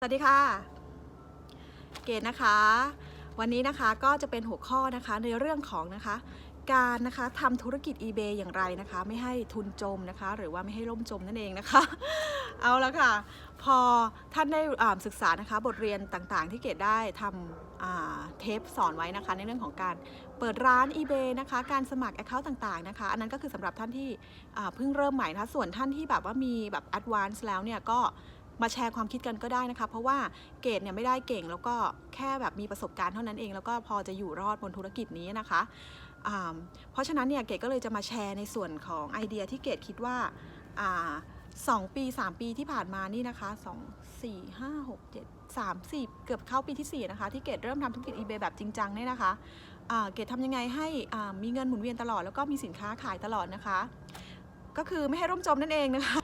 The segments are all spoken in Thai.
สวัสดีค่ะ เกดนะคะ วันนี้นะคะก็จะเป็นหัวข้อนะคะในเรื่องของนะคะ การนะคะทำธุรกิจ eBay อย่างไรนะคะ ไม่ให้ทุนจมนะคะ หรือว่าไม่ให้ล่มจมนั่นเองนะคะ เอาละค่ะ พอท่านได้ศึกษานะคะ บทเรียนต่างๆ ที่เกดได้ทำเทปสอนไว้นะคะ ในเรื่องของการเปิดร้าน eBay นะคะ การสมัคร Account ต่างๆนะคะ อันนั้นก็คือสำหรับท่านที่เพิ่งเริ่มใหม่นะคะส่วนท่านที่แบบว่ามีแบบ advance แล้วเนี่ยก็ มาแชร์ความคิดกันก็ได้นะคะ เพราะว่าเกรดเนี่ยไม่ได้เก่งแล้วก็แค่แบบมีประสบการณ์เท่านั้นเอง แล้วก็พอจะอยู่รอดบนธุรกิจนี้นะคะ เพราะฉะนั้นเนี่ยเกดก็เลยจะมาแชร์ในส่วนของไอเดียที่เกดคิดว่าสองปี3ปีที่ผ่านมานี่นะคะ2 4 5 6 7 3 4เกือบเข้าปีที่4นะคะที่เกดเริ่มทำธุรกิจ eBay แบบจริงจังเนี่ยนะคะเกดทำยังไงให้มีเงินหมุนเวียนตลอดแล้วก็มีสินค้าขายตลอดนะคะ ก็คือไม่ให้ร่มจมนั่นเองนะคะ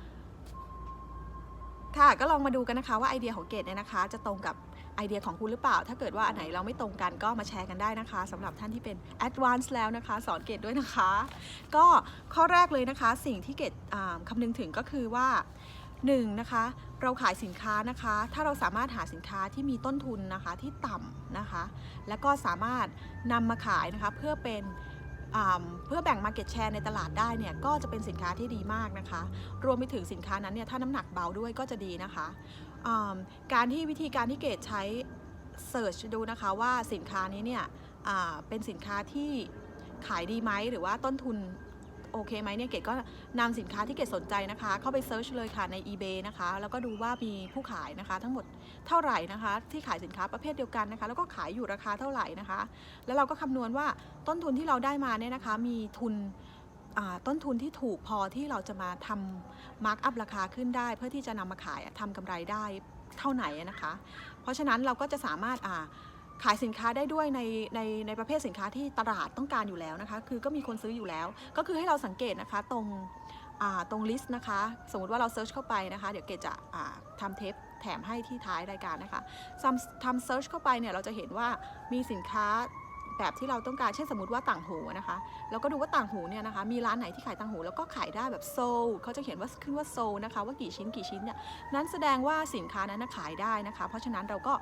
ค่ะก็ลองมาดูกันนะคะว่าไอเดียของเกดเนี่ยนะคะ จะตรงกับไอเดียของคุณหรือเปล่า ถ้าเกิดว่าอันไหนเราไม่ตรงกันก็มาแชร์กันได้นะคะสำหรับท่านที่เป็น Advanced แล้วนะคะ สอนเกดด้วยนะคะ ก็ข้อแรกเลยนะคะ สิ่งที่เกดอ่าคำนึงถึงก็คือว่า 1. นะคะเราขายสินค้านะคะ ถ้าเราสามารถหาสินค้าที่มีต้นทุนนะคะที่ต่ำนะคะ แล้วก็สามารถนำมาขายนะคะเพื่อเป็น เพื่อแบ่ง Market Share ในตลาดได้เนี่ยก็จะเป็นสินค้าที่ดีมากนะคะ รวมไปถึงสินค้านั้นเนี่ยถ้าน้ำหนักเบาด้วยก็จะดีนะคะการที่วิธีการที่เกดใช้เสิร์ชดูนะคะว่าสินค้านี้เนี่ยเป็นสินค้าที่ขายดีไหมหรือว่าต้นทุน โอเคไหมเนี่ยเกดก็นำสินค้าที่เกดสนใจนะคะ เข้าไปเซิร์ชเลยค่ะใน eBay นะคะ แล้วก็ดูว่ามีผู้ขายนะคะ ทั้งหมดเท่าไหร่นะคะ ที่ขายสินค้าประเภทเดียวกันนะคะ แล้วก็ขายอยู่ราคาเท่าไหร่นะคะ แล้วเราก็คำนวณว่าต้นทุนที่เราได้มาเนี่ยนะคะ มีทุนต้นทุนที่ถูกพอที่เราจะมาทำมาร์กอัพราคาขึ้นได้ เพื่อที่จะนำมาขายทำกำไรได้เท่าไหร่นะคะ เพราะฉะนั้นเราก็จะสามารถ ขายสินค้าได้ด้วยในในในประเภทสินค้าที่ตลาดต้องการอยู่แล้วนะคะ คือก็มีคนซื้ออยู่แล้ว ก็คือให้เราสังเกตนะคะตรงตรงลิสต์นะคะ สมมติว่าเราเซิร์ชเข้าไปนะคะ เดี๋ยวเกดจะอ่าทำเทปแถมให้ที่ท้ายรายการนะคะทำเซิร์ชเข้าไปเนี่ยเราจะเห็นว่ามีสินค้า แบบที่เราต้องการเช่นสมมติว่าต่างหูนะคะแล้วก็ดูว่าต่างหูเนี่ยนะคะมีร้านไหนที่ขายต่างหูแล้วก็ขายได้แบบโซลเขาจะเขียนว่าขึ้นว่าโซลนะคะว่ากี่ชิ้นกี่ชิ้นเนี่ยนั้นแสดงว่าสินค้านั้นขายได้นะคะ เพราะฉะนั้นเราก็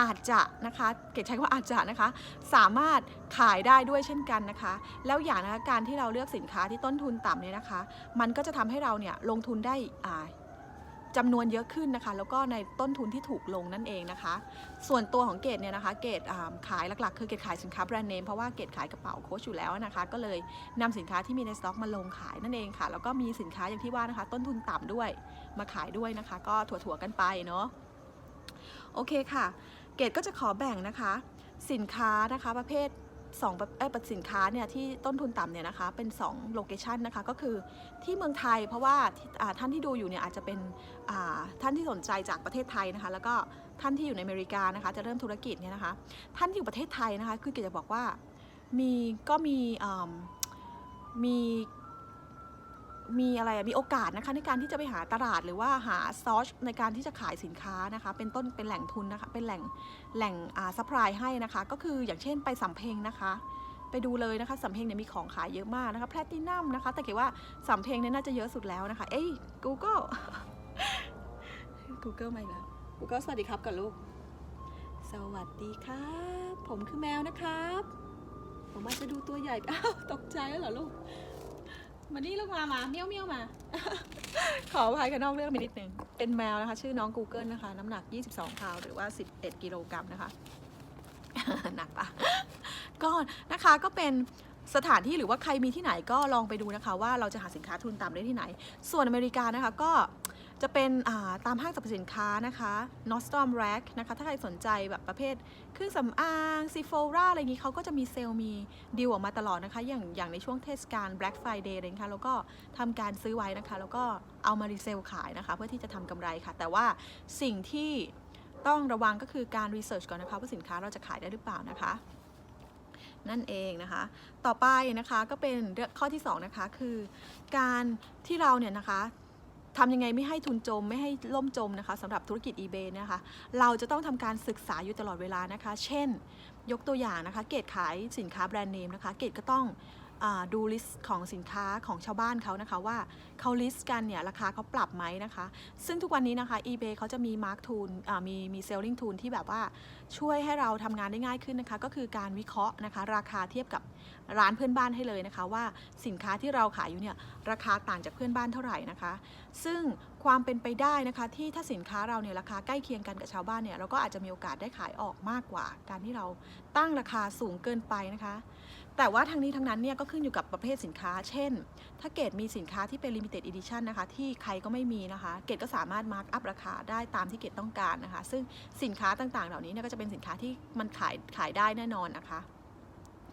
อาจจะนะคะเกดใช้คำว่าอาจจะนะคะ สามารถขายได้ด้วยเช่นกันนะคะ แล้วอย่างนะคะการที่เราเลือกสินค้าที่ต้นทุนต่ำเนี่ยนะคะ มันก็จะทำให้เราเนี่ยลงทุนได้อ่า จำนวนเยอะขึ้นนะคะ แล้วก็ในต้นทุนที่ถูกลงนั่นเองนะคะ ส่วนตัวของเกดเนี่ยนะคะ เกดขายหลักๆ คือเกดขายสินค้าแบรนด์เนมเพราะว่าเกดขายกระเป๋าโค้ชอยู่แล้วนะคะ ก็เลยนำสินค้าที่มีในสต็อกมาลงขายนั่นเองค่ะ แล้วก็มีสินค้าอย่างที่ว่านะคะ ต้นทุนต่ำด้วยมาขายด้วยนะคะ ก็ถั่วๆกันไปเนาะโอเคค่ะ เกดก็จะขอแบ่งนะคะ สินค้านะคะประเภท 2ประเอ้ยสินค้าเนี่ยที่ต้นทุนต่ำเนี่ยนะคะเป็น2โลเคชันนะคะก็คือที่เมืองไทยเพราะว่าท่านที่ดูอยู่เนี่ยอาจจะเป็นท่านที่สนใจจากประเทศไทยนะคะแล้วก็ท่านที่อยู่ในอเมริกานะคะจะเริ่มธุรกิจเนี่ยนะคะท่านที่อยู่ประเทศไทยนะคะคือเกจะบอกว่ามีก็มีมี มีอะไรมีโอกาสนะคะในการที่จะไปหาตลาดหรือว่าหาซอสในการที่จะขายสินค้านะคะเป็นต้นเป็นแหล่งทุนนะคะเป็นแหล่งแหล่งอ่าซัพพลายให้นะคะ ก็คืออย่างเช่นไปสำเพ็งนะคะไปดูเลยนะคะสำเพ็งเนี่ยมีของขายเยอะมากนะคะแพลตินัมนะคะ แต่เกดว่าสำเพ็งเนี่ยน่าจะเยอะสุดแล้วนะคะ เอ้ย Google Google ไม่แล้ว Google สวัสดีครับกับลูก สวัสดีครับ ผมคือแมวนะครับ ผมอาจจะดูตัวใหญ่อ้าวตกใจแล้วเหรอลูก มานี่ลูกมามาเมี้ยวเมี้ยวมา ขออภัยกันนอกเรื่องไปนิดนึง เป็นแมวนะคะ ชื่อน้อง Google นะคะ น้ำหนัก 22พาวหรือว่า 11 กิโลกรัมนะคะ หนักปะก็นะคะก็เป็นสถานที่หรือว่าใครมีที่ไหนก็ลองไปดูนะคะ ว่าเราจะหาสินค้าทุนต่ำได้ที่ไหน ส่วนอเมริกานะคะ ก็ จะเป็นาตามห้างสรรพสินค้านะคะ Nordstrom Rack นะคะ ถ้าใครสนใจแบบประเภทเครื่องสำอาง Sephora อะไรอย่างนี้เขาก็จะมีเซลล์มีดีลออกมาตลอดนะคะ อย่างอย่างในช่วงเทศกาล Black Friday อะไรอย่างเงี้ยค่ะแล้วก็ทำการซื้อไว้นะคะ แล้วก็เอามารีเซลขายนะคะ เพื่อที่จะทำกำไรค่ะ แต่ว่าสิ่งที่ต้องระวังก็คือการรีเสิร์ชก่อนนะคะ ว่าสินค้าเราจะขายได้หรือเปล่านะคะ นั่นเองนะคะ ต่อไปนะคะก็เป็นข้อที่2นะคะคือการที่เราเนี่ยนะคะ ทำยังไงไม่ให้ทุนจมไม่ให้ล่มจมนะคะสำหรับธุรกิจ eBay นะคะ เราจะต้องทำการศึกษาอยู่ตลอดเวลานะคะ เช่น ยกตัวอย่างนะคะ เกตขายสินค้าแบรนด์เนมนะคะ เกตก็ต้อง ดูลิสต์ของสินค้าของชาวบ้านเขานะคะว่าเขาลิสต์กันเนี่ยราคาเขาปรับไหมนะคะ ซึ่งทุกวันนี้นะคะ eBay เขาจะมี Mark Tool มีมี Selling Tool ที่แบบว่าช่วยให้เราทำงานได้ง่ายขึ้นนะคะ ก็คือการวิเคราะห์นะคะ ราคาเทียบกับร้านเพื่อนบ้านให้เลยนะคะ ว่าสินค้าที่เราขายอยู่เนี่ยราคาต่างจากเพื่อนบ้านเท่าไหร่นะคะ ซึ่งความเป็นไปได้นะคะ ที่ถ้าสินค้าเราเนี่ยราคาใกล้เคียงกันกับชาวบ้านเนี่ยเราก็อาจจะมีโอกาสได้ขายออกมากกว่า การที่เราตั้งราคาสูงเกินไปนะคะ แต่ว่าทั้งนี้ทั้งนั้นเนี่ยก็ขึ้นอยู่กับประเภทสินค้า เช่น ถ้าเกดมีสินค้าที่เป็น limited edition นะคะ ที่ใครก็ไม่มีนะคะ เกดก็สามารถ mark up ราคาได้ตามที่เกดต้องการนะคะ ซึ่งสินค้าต่างๆ เหล่านี้เนี่ยก็จะเป็นสินค้าที่มันขายขายได้แน่นอนนะคะ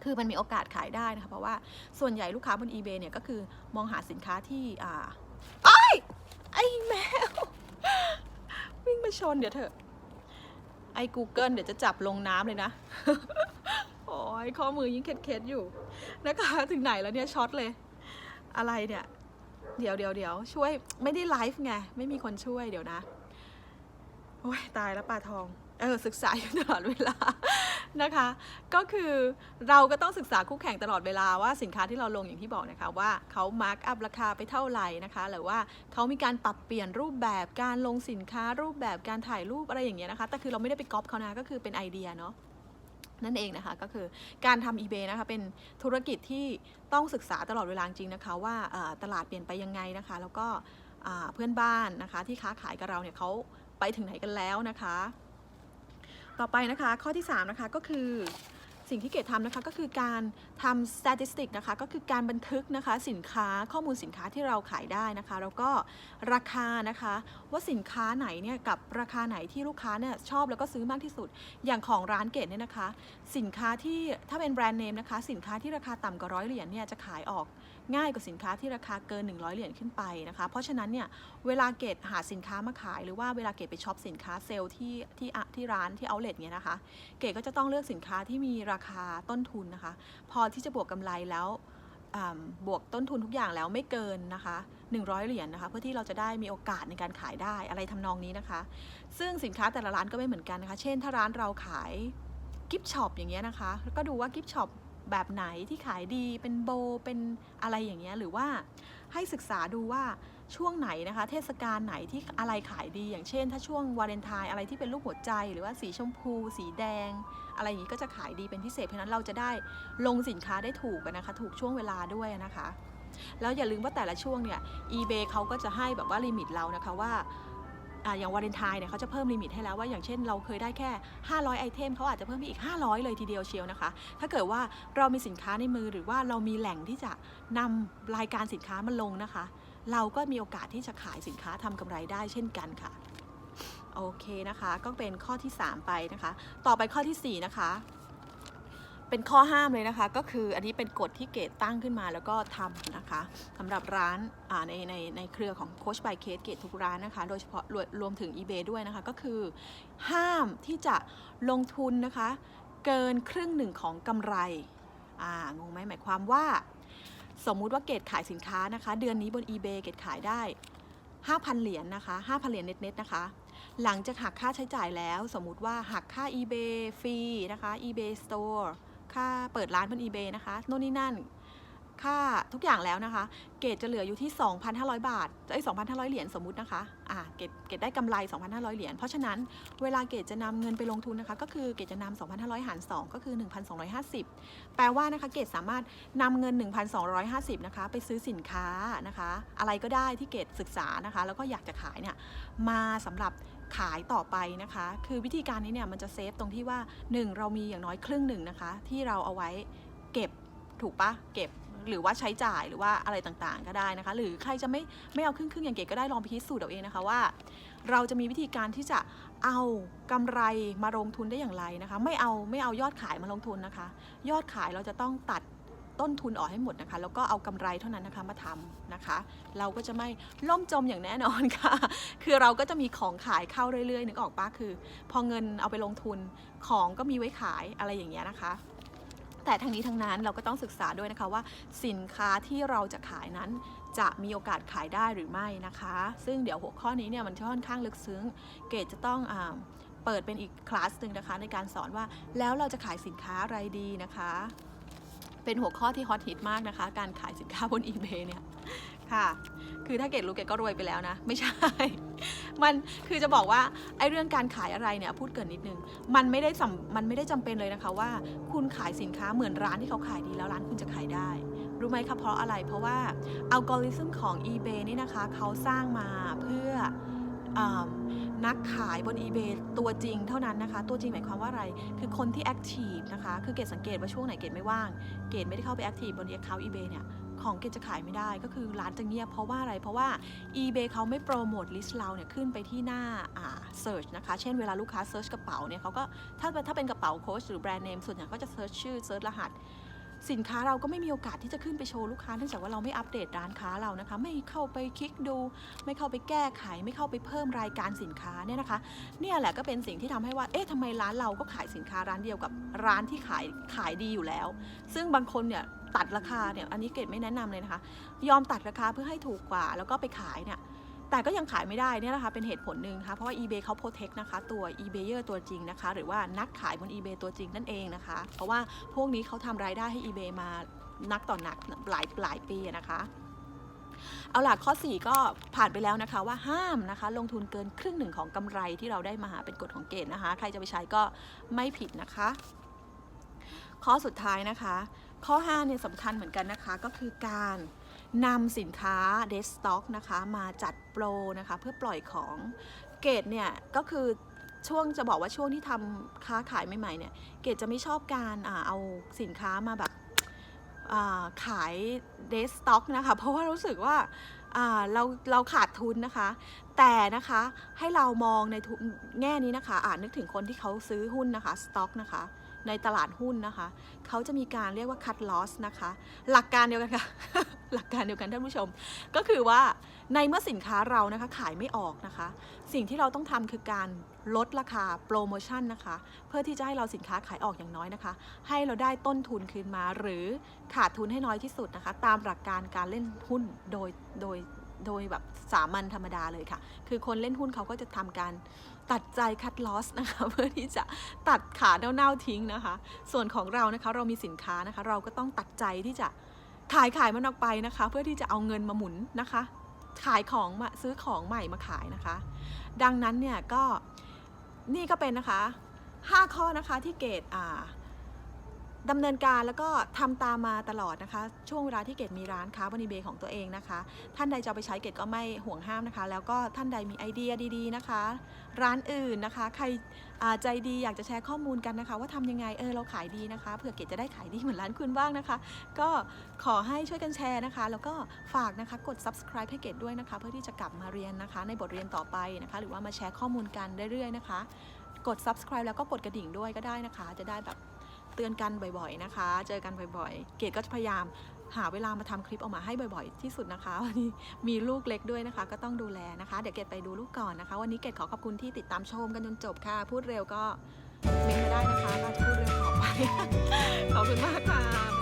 คือมันมีโอกาสขายได้นะคะ เพราะว่าส่วนใหญ่ลูกค้าบน eBay เนี่ยก็คือมองหาสินค้าที่อ่าไอ้ยไอ้แมว วิ่งมาชนเดี๋ยวเถอะไอ้ Google เดี๋ยวจะจับลงน้ำเลยนะ ยข้อมือยิ่งเคล็ดๆอยู่นะคะ ถึงไหนแล้วเนี่ยช็อตเลย อะไรเนี่ย เดี๋ยวเดี๋ยวเดี๋ยวช่วยไม่ได้ไลฟ์ไง ไม่มีคนช่วยเดี๋ยวนะ โอ้ยตายแล้วปลาทอง เออ ศึกษาอยู่ตลอดเวลานะคะ ก็คือเราก็ต้องศึกษาคู่แข่งตลอดเวลาว่าสินค้าที่เราลงอย่างที่บอกนะคะว่าเขามาร์กอัพราคาไปเท่าไหร่นะคะ หรือว่าเขามีการปรับเปลี่ยนรูปแบบการลงสินค้ารูปแบบการถ่ายรูปอะไรอย่างเงี้ยนะคะ แต่คือเราไม่ได้ไปก๊อปเขานะก็คือเป็นไอเดียเนาะ นั่นเองนะคะก็คือการทำ eBay นะคะเป็นธุรกิจที่ต้องศึกษาตลอดเวลาจริงนะคะว่าตลาดเปลี่ยนไปยังไงนะคะ แล้วก็เพื่อนบ้านนะคะที่ค้าขายกับเราเนี่ยเขาไปถึงไหนกันแล้วนะคะ ต่อไปนะคะข้อที่ 3 นะคะก็คือ สิ่งที่เกดทำนะคะก็คือการทำสถิตินะคะก็คือการบันทึกนะคะสินค้าข้อมูลสินค้าที่เราขายได้นะคะ แล้วก็ราคานะคะว่าสินค้าไหนเนี่ยกับราคาไหนที่ลูกค้าเนี่ยชอบแล้วก็ซื้อมากที่สุด อย่างของร้านเกดเนี่ยนะคะ สินค้าที่ถ้าเป็นแบรนด์เนมนะคะสินค้าที่ราคาต่ำกว่าร้อยเหรียญเนี่ยจะขายออก ง่ายกว่าสินค้าที่ราคาเกิน 100 เหรียญขึ้นไปนะคะ เพราะฉะนั้นเนี่ยเวลาเกดหาสินค้ามาขายหรือว่าเวลาเกดไปช็อปสินค้าเซลล์ที่ที่ที่ร้านที่เอาเล t เนี่ยนะคะ เกดก็จะต้องเลือกสินค้าที่มีราคาต้นทุนนะคะ พอที่จะบวกกำไรแล้วบวกต้นทุนทุกอย่างแล้วไม่เกินนะคะ 100 เหรียญนะคะ เพื่อที่เราจะได้มีโอกาสในการขายได้อะไรทำนองนี้นะคะ ซึ่งสินค้าแต่ละร้านก็ไม่เหมือนกันนะคะ เช่น ถ้าร้านเราขายกิฟช็อปอย่างเงี้ยนะคะ แล้วก็ดูว่ากิฟช็อป แบบไหนที่ขายดีเป็นโบเป็นอะไรอย่างเงี้ยหรือว่าให้ศึกษาดูว่าช่วงไหนนะคะ เทศกาลไหนที่อะไรขายดี อย่างเช่น ถ้าช่วงวาเลนไทน์อะไรที่เป็นรูปหัวใจ หรือว่าสีชมพู สีแดง อะไรอย่างนี้ก็จะขายดีเป็นพิเศษเพราะนั้นเราจะได้ลงสินค้าได้ถูกนะคะ ถูกช่วงเวลาด้วยนะคะ แล้วอย่าลืมว่าแต่ละช่วงเนี่ย eBay เขาก็จะให้แบบว่าลิมิตเรานะคะว่า ออย่างวาเลนไทน์เนี่ยเขาจะเพิ่มลิมิตให้แล้วว่าอย่างเช่น เราเคยได้แค่ 500 ไอเทมเขาอาจจะเพิ่มไปอีก 500 เลยทีเดียวเชียวนะคะ ถ้าเกิดว่าเรามีสินค้าในมือหรือว่าเรามีแหล่งที่จะนำรายการสินค้ามาลงนะคะ เราก็มีโอกาสที่จะขายสินค้าทำกำไรได้เช่นกันค่ะโอเคนะคะ ก็เป็นข้อที่ 3 ไปนะคะ ต่อไปข้อทีสี่4 นะคะ เป็นข้อห้ามเลยนะคะ ก็คืออันนี้เป็นกฎที่เกตตั้งขึ้นมาแล้วก็ทำนะคะสำหรับร้านในในในเครือของโคชบายเคสเกตทุกร้านนะคะ โดยเฉพาะรวมรวมถึง eBay ด้วยนะคะ ก็คือห้ามที่จะลงทุนนะคะ เกินครึ่งหนึ่งของกำไรอ่างงไหมหมายความว่า สมมุติว่าเกตขายสินค้านะคะ เดือนนี้บน eBay เกตขายได้ 5,000 เหรียญนนะคะ 5,000 เหรียญเน็ตๆนะคะหลังจากหักค่าใช้จ่ายแล้ว สมมุติว่าหักค่า eBay ฟรีนะคะ eBay Store ค่าเปิดร้านบน eBay นะคะโน่นนี่นั่น ค่าทุกอย่างแล้วนะคะ เกรดจะเหลืออยู่ที่ 2,500 บาทไอ้2,500 เหรียญสมมุตินะคะอ่าเกรดเกรดได้กำไร 2,500 เหรียญเพราะฉะนั้นเวลาเกรดจะนำเงินไปลงทุนนะคะ ก็คือเกรดจะนำ2,500 หาร 2 ก็คือ 1,250 แปลว่านะคะเกรดสามารถนำเงิน 1,250 นะคะ ไปซื้อสินค้านะคะ อะไรก็ได้ที่เกรดศึกษานะคะ แล้วก็อยากจะขายเนี่ยมาสำหรับ ขายต่อไปนะคะ คือวิธีการนี้เนี่ยมันจะเซฟตรงที่ว่า 1 เรามีอย่างน้อยครึ่งหนึ่งนะคะ ที่เราเอาไว้เก็บถูกปะเก็บหรือว่าใช้จ่ายหรือว่าอะไรต่างๆ ก็ได้นะคะ หรือใครจะไม่ไม่เอาครึ่งๆอย่างเก๋ก็ได้ลองพิสูจน์เอาเองนะคะว่า เราจะมีวิธีการที่จะเอากำไรมาลงทุนได้อย่างไรนะคะ ไม่เอาไม่เอายอดขายมาลงทุนนะคะ ยอดขายเราจะต้องตัด ต้นทุนออกให้หมดนะคะ แล้วก็เอากำไรเท่านั้นนะคะมาทำนะคะ เราก็จะไม่ล่มจมอย่างแน่นอนค่ะ คือเราก็จะมีของขายเข้าเรื่อยๆนึกออกปะคือ พอเงินเอาไปลงทุนของก็มีไว้ขายอะไรอย่างเงี้ยนะคะแต่ทั้งนี้ทั้งนั้นเราก็ต้องศึกษาด้วยนะคะว่า สินค้าที่เราจะขายนั้น จะมีโอกาสขายได้หรือไม่นะคะ ซึ่งเดี๋ยวหัวข้อนี้เนี่ยมันค่อนข้างลึกซึ้ง เกรดจะต้องอเปิดเป็นอีกคลาสหนึ่งนะคะในการสอนว่าแล้วเราจะขายสินค้าอะไรดีนะคะ เป็นหัวข้อที่ฮอตฮิตมากนะคะ การขายสินค้าบน eBay เนี่ยค่ะ คือถ้าเกดรู้เกดก็รวยไปแล้วนะ ไม่ใช่ มันคือจะบอกว่าไอ้เรื่องการขายอะไรเนี่ยพูดเกินนิดนึง มันไม่ได้สำมันไม่ได้จำเป็นเลยนะคะว่า คุณขายสินค้าเหมือนร้านที่เขาขายดีแล้วร้านคุณจะขายได้ รู้ไหมคะเพราะอะไร เพราะว่าอัลกอริทึมของ eBay นี่นะคะเขาสร้างมาเพื่ออ นักขายบน eBay ตัวจริงเท่านั้นนะคะ ตัวจริงหมายความว่าอะไร คือคนที่แอคทีฟนะคะ คือเกดสังเกตว่าช่วงไหนเกดไม่ว่าง เกดไม่ได้เข้าไปแอคทีฟบน account eBay เนี่ย ของเกดจะขายไม่ได้ ก็คือร้านจะเงียบเพราะว่าอะไร เพราะว่า eBay เขาไม่โปรโมทลิสต์เราเนี่ยขึ้นไปที่หน้าอ่า search นะคะ เช่นเวลาลูกค้า search กระเป๋าเนี่ยเขาก็ถ้าถ้าเป็นกระเป๋าโค้ชหรือแบรนด์เนมส่วนใหญ่ก็จะ search ชื่อ search รหัส สินค้าเราก็ไม่มีโอกาสที่จะขึ้นไปโชว์ลูกค้าเนื่องจากว่าเราไม่อัปเดตร้านค้าเรานะคะ ไม่เข้าไปคลิกดู ไม่เข้าไปแก้ไข ไม่เข้าไปเพิ่มรายการสินค้าเนี่ยนะคะ เนี่ยแหละก็เป็นสิ่งที่ทำให้ว่าเอ๊ะทำไมร้านเราก็ขายสินค้าร้านเดียวกับร้านที่ขายขายดีอยู่แล้ว ซึ่งบางคนเนี่ยตัดราคาเนี่ยอันนี้เกดไม่แนะนำเลยนะคะ ยอมตัดราคาเพื่อให้ถูกกว่า แล้วก็ไปขายเนี่ย แต่ก็ยังขายไม่ได้เนี่ยนะคะเป็นเหตุผลหนึ่งนะคะเพราะว่า eBay เขา protect นะคะตัว eBayer ตัวจริงนะคะ หรือว่านักขายบน eBay ตัวจริงนั่นเองนะคะ เพราะว่าพวกนี้เขาทำรายได้ให้ eBay มานักต่อนักหลายหลายปีนะคะเอาล่ะข้อ 4 ก็ผ่านไปแล้วนะคะว่าห้ามนะคะ ลงทุนเกินครึ่งหนึ่งของกำไรที่เราได้มาเป็นกฎของเกณฑ์นะคะ ใครจะไปใช้ก็ไม่ผิดนะคะ ข้อสุดท้ายนะคะ ข้อ5เนี่ยสำคัญเหมือนกันนะคะก็คือการ นำสินค้าเดสต็อกนะคะมาจัดโปรนะคะเพื่อปล่อยของเกดเนี่ยก็คือช่วงจะบอกว่าช่วงที่ทำค้าขายใหม่ๆเนี่ยเกดจะไม่ชอบการอเอาสินค้ามาแบบขายเดสต็อกนะคะเพราะว่ารู้สึกว่าาเราเราขาดทุนนะคะ แต่นะคะให้เรามองในแง่นี้นะคะอ่านึกถึงคนที่เขาซื้อหุ้นนะคะสต็อกนะคะ ในตลาดหุ้นนะคะ เขาจะมีการเรียกว่า cut loss นะคะ หลักการเดียวกันค่ะ หลักการเดียวกันท่านผู้ชม ก็คือว่าในเมื่อสินค้าเรานะคะขายไม่ออกนะคะ สิ่งที่เราต้องทำคือการลดราคาโปรโมชั่นนะคะ เพื่อที่จะให้เราสินค้าขายออกอย่างน้อยนะคะ ให้เราได้ต้นทุนคืนมาหรือขาดทุนให้น้อยที่สุดนะคะ ตามหลักการการเล่นหุ้นโดยโดย โดยแบบสามัญธรรมดาเลยค่ะ คือคนเล่นหุ้นเขาก็จะทำการตัดใจคัดลอสนะคะเพื่อที่จะตัดขาเน่าๆทิ้งนะคะ ส่วนของเรานะคะเรามีสินค้านะคะ เราก็ต้องตัดใจที่จะขายขายมันออกไปนะคะ เพื่อที่จะเอาเงินมาหมุนนะคะ ขายของมาซื้อของใหม่มาขายนะคะ ดังนั้นเนี่ยก็นี่ก็เป็นนะคะ 5 ข้อนะคะที่เกตอ่า ดำเนินการแล้วก็ทำตามมาตลอดนะคะ ช่วงเวลาที่เกดมีร้านค้าบนอีเบของตัวเองนะคะ ท่านใดจะไปใช้เกดก็ไม่ห่วงห้ามนะคะ แล้วก็ท่านใดมีไอเดียดีๆนะคะ ร้านอื่นนะคะ ใครใจดีอยากจะแชร์ข้อมูลกันนะคะ ว่าทำยังไงเออเราขายดีนะคะเผื่อเกดจะได้ขายดีเหมือนร้านคุณบ้างนะคะ ก็ขอให้ช่วยกันแชร์นะคะ แล้วก็ฝากนะคะกด subscribe ให้เกดด้วยนะคะ เพื่อที่จะกลับมาเรียนนะคะ ในบทเรียนต่อไปนะคะ หรือว่ามาแชร์ข้อมูลกันเรื่อยๆนะคะ กด subscribe แล้วก็กดกระดิ่งด้วยก็ได้นะคะ จะได้แบบ เตือนกันบ่อยๆนะคะ เจอกันบ่อยๆ เกดก็จะพยายามหาเวลามาทำคลิปออกมาให้บ่อยๆ ที่สุดนะคะวันนี้มีลูกเล็กด้วยนะคะ ก็ต้องดูแลนะคะ เดี๋ยวเกดไปดูลูกก่อนนะคะ วันนี้เกดขอขอบคุณที่ติดตามชมกันจนจบค่ะ พูดเร็วก็เมนไม่ได้นะคะก็จะพูดเร็วต่อไป ขอบคุณมากค่ะ